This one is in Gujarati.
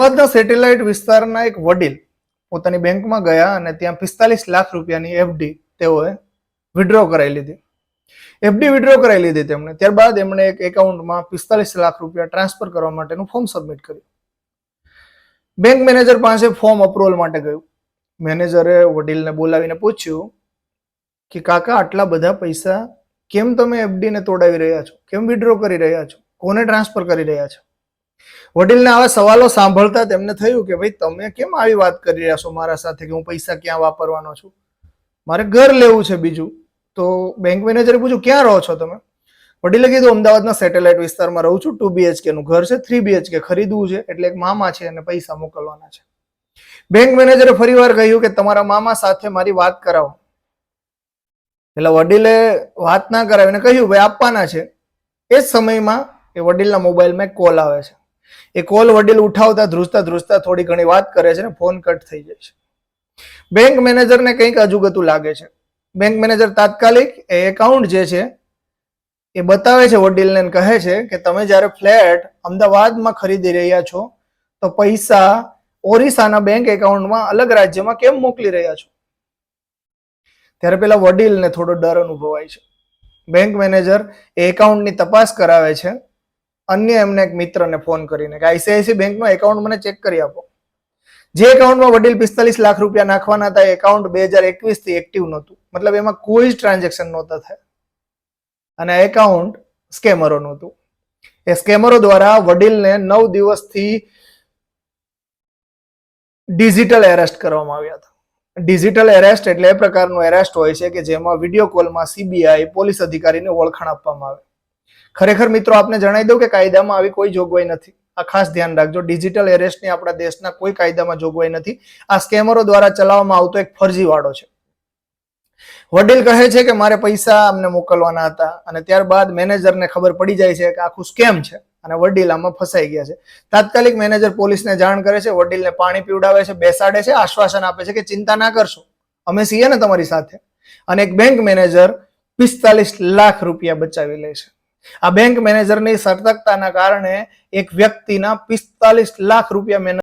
અમદાવાદના સેટેલાઇટ વિસ્તારના એક વડીલ પોતાની બેંકમાં ગયા અને ત્યાં પિસ્તાલીસ લાખ રૂપિયાની એફડી તેઓએ વિડ્રો કરાવી લીધી. એફડી વિડ્રો કરાવી લીધી તેમણે. ત્યારબાદ એમણે એક એકાઉન્ટમાં પિસ્તાલીસ લાખ રૂપિયા ટ્રાન્સફર કરવા માટેનું ફોર્મ સબમિટ કર્યું. બેંક મેનેજર પાસે ફોર્મ અપ્રુવલ માટે ગયું. મેનેજરે વડીલને બોલાવીને પૂછ્યું કે, કાકા, આટલા બધા પૈસા કેમ તમે એફડીને તોડાવી રહ્યા છો? કેમ વિડ્રો કરી રહ્યા છો? કોને ટ્રાન્સફર કરી રહ્યા છો? વડીલને આવા સવાલો સાંભળતા તેમને થયું કે, ભાઈ, તમે કેમ આવી વાત કરી રહ્યા છો મારા સાથે કે હું પૈસા ક્યાં વાપરવાનો છું? મારે ઘર લેવું છે બીજું. તો બેંક મેનેજરે પૂછ્યું, ક્યાં રહો છો તમે? વડીલે કીધું, અમદાવાદના સેટેલાઇટ વિસ્તારમાં રહું છું. ટુ બીએચકે નું ઘર છે થ્રી બીએચકે ખરીદવું છે, એટલે એક મામા છે અને પૈસા મોકલવાના છે. બેંક મેનેજરે ફરીવાર કહ્યું કે, તમારા મામા સાથે મારી વાત કરાવો. એટલે વડીલે વાત ના કરાવીને કહ્યું, ભાઈ, આપવાના છે. એ જ સમયમાં એ વડીલના મોબાઈલમાં કોલ આવે છે. એ કોલ વડીલ ઉઠાવતા, ધ્રુજતા ધ્રુજતા થોડી ઘણી વાત કરે છે ને, ફોન કટ થઈ જાય છે. બેંક મેનેજરને કંઈક અજુગતું લાગે છે. બેંક મેનેજર તાત્કાલિક એ એકાઉન્ટ જે છે, એ બતાવે છે વડીલને કહે છે કે તમે જ્યારે ફ્લેટ અમદાવાદમાં ખરીદી રહ્યા છો, તો પૈસા ઓરિસ્સાના બેંક એકાઉન્ટમાં અલગ રાજ્યમાં કેમ મોકલી રહ્યા છો? ત્યારે પેલા વડીલને થોડો ડર અનુભવાય છે. બેંક મેનેજર એ એકાઉન્ટની તપાસ કરાવે છે અન્ય એમને એક મિત્રને ફોન કરીને કે આઈસીઆઈસી બેંકનો એકાઉન્ટ મને ચેક કરી આપો. જે એકાઉન્ટમાં વડીલ પિસ્તાલીસ લાખ રૂપિયા નાખવાના હતા, એ એકાઉન્ટ બે હજાર એકવીસથી એક્ટિવ નહોતું. મતલબ એમાં કોઈ જ ટ્રાન્ઝેક્શન નહોતા થયા. અને એકાઉન્ટ સ્કેમરોનું હતું એ સ્કેમરો દ્વારા વડીલને નવ દિવસથી ડિજિટલ એરેસ્ટ કરવામાં આવ્યા હતા. ડિજિટલ એરેસ્ટ એટલે એ પ્રકારનું એરેસ્ટ હોય છે કે જેમાં વીડિયો કોલમાં સીબીઆઈ પોલીસ અધિકારીને ઓળખાણ આપવામાં આવે. ખરેખર મિત્રો, આપને જણાવી દઉં કે કાયદામાં આવી કોઈ જોગવાઈ નથી. આ ખાસ ધ્યાન રાખજો. ડિજિટલ એરેસ્ટની આપણા દેશના કોઈ કાયદામાં જોગવાઈ નથી. આ સ્કેમરો દ્વારા ચલાવવામાં આવતો એક ફરજીવાળો છે. વડીલ કહે છે કે મારે પૈસા અમને મોકલવાના હતા અને ત્યારબાદ મેનેજરને ખબર પડી જાય છે કે આખું સ્કેમ છે અને વડીલ આમાં ફસાઈ ગયા છે. તાત્કાલિક મેનેજર પોલીસને જાણ કરે છે, વડીલને પાણી પીવડાવે છે, બેસાડે છે, આશ્વાસન આપે છે કે ચિંતા ના કરશો. અમે છીએ ને તમારી સાથે. અને એક બેંક મેનેજર પિસ્તાલીસ લાખ રૂપિયા બચાવી લે છે. આ બેંક મેનેજરની સતર્કતાના કારણે એક વ્યક્તિના પિસ્તાલીસ લાખ રૂપિયા